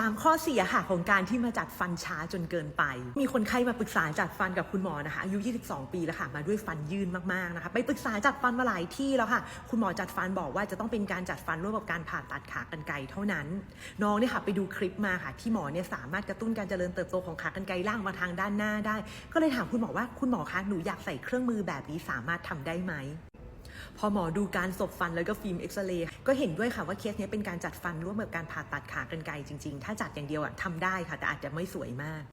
3 ข้อเสียค่ะของการที่มาจัดฟันช้าจนเกินไป มีคนไข้มาปรึกษาจัดฟันกับคุณหมอนะคะอายุ 22 ปีแล้วค่ะ มาด้วยฟันยื่นมากๆนะคะ ไปปรึกษาจัดฟันมาหลายที่แล้วค่ะ คุณหมอจัดฟันบอกว่าจะต้องเป็นการจัดฟันร่วมกับการผ่าตัดขากรรไกรเท่านั้น น้องเนี่ยค่ะไปดูคลิปมาค่ะที่หมอเนี่ยสามารถกระตุ้นการเจริญเติบโตของขากรรไกรล่างมาทางด้านหน้าได้ ก็เลยถามคุณหมอว่าคุณหมอคะหนูอยากใส่เครื่องมือแบบนี้สามารถทำได้ไหม พอหมอดูการสบฟันแล้วก็ฟิล์มเอ็กซเรย์ก็เห็นด้วยค่ะว่าเคสนี้เป็นการจัดฟันร่วมกับการผ่าตัดขากรรไกรจริงๆ ถ้าจัดอย่างเดียวอะทำได้ค่ะ แต่อาจจะไม่สวยมาก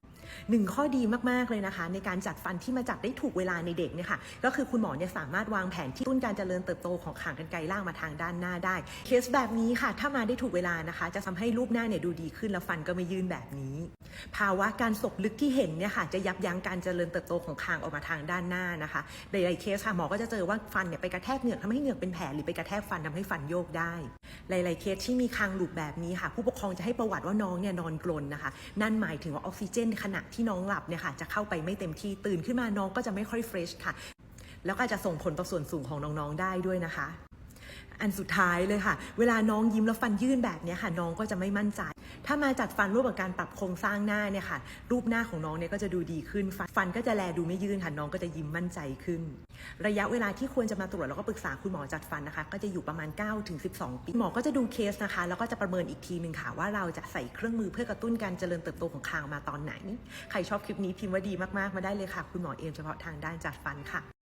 หนึ่งข้อดีมาก ๆ เลยนะคะ ในการจัดฟันที่มาจัดได้ถูกเวลาในเด็กเนี่ยค่ะก็คือคุณหมอเนี่ยสามารถวางแผนที่ต้นการเจริญเติบโตของขางกรรไกรล่างมาทางด้านหน้าได้ เคสแบบนี้ค่ะ ถ้ามาได้ถูกเวลานะคะ จะทำให้รูปหน้าเนี่ยดูดีขึ้นแล้วฟันก็ไม่ยื่นแบบนี้ ภาวะการสบลึกที่เห็นเนี่ยค่ะจะยับยั้งการเจริญเติบโตของคางออกมาทางด้านหน้านะคะในหลายๆเคสค่ะหมอก็จะเจอว่าฟันเนี่ยไปกระแทกเหงือกทำให้เหงือกเป็นแผลหรือไปกระแทกฟันทำให้ฟันโยกได้ หลาย ๆ เคสที่มีคางหลุดแบบนี้ค่ะ ผู้ปกครองจะให้ประวัติว่าน้องเนี่ยนอนกรนนะคะ นั่นหมายถึงว่าออกซิเจน ขณะที่น้องหลับเนี่ยค่ะจะเข้าไปไม่เต็มที่ตื่นขึ้นมาน้องก็จะไม่ค่อยเฟรชค่ะ แล้วก็จะส่งผลต่อส่วนสูงของน้อง ๆ ได้ด้วยนะคะ อันสุดท้ายเลยค่ะ เวลาน้องยิ้มแล้วฟันยื่นแบบนี้ค่ะ น้องก็จะไม่มั่นใจ ถ้ามาจัดฟันร่วมกับการปรับโครงสร้างหน้าเนี่ยค่ะ รูปหน้าของน้องเนี่ยก็จะดูดีขึ้น ฟันก็จะแลดูไม่ยื่นค่ะน้องก็จะยิ้มมั่นใจขึ้น ระยะเวลาที่ควรจะมาตรวจแล้วก็ปรึกษาคุณหมอจัดฟันนะคะ ก็จะอยู่ประมาณ 9-12ถึง12ปีหมอก็จะดูเคสนะคะ แล้วก็จะประเมินอีกทีหนึ่งค่ะว่าเราจะใส่เครื่องมือเพื่อกระตุ้นการเจริญเติบโตของคางมาตอนไหน ใครชอบคลิปนี้พิมพ์ว่าดีมากๆมาได้เลยค่ะ คุณหมอเอมเฉพาะทางด้านจัดฟันค่ะ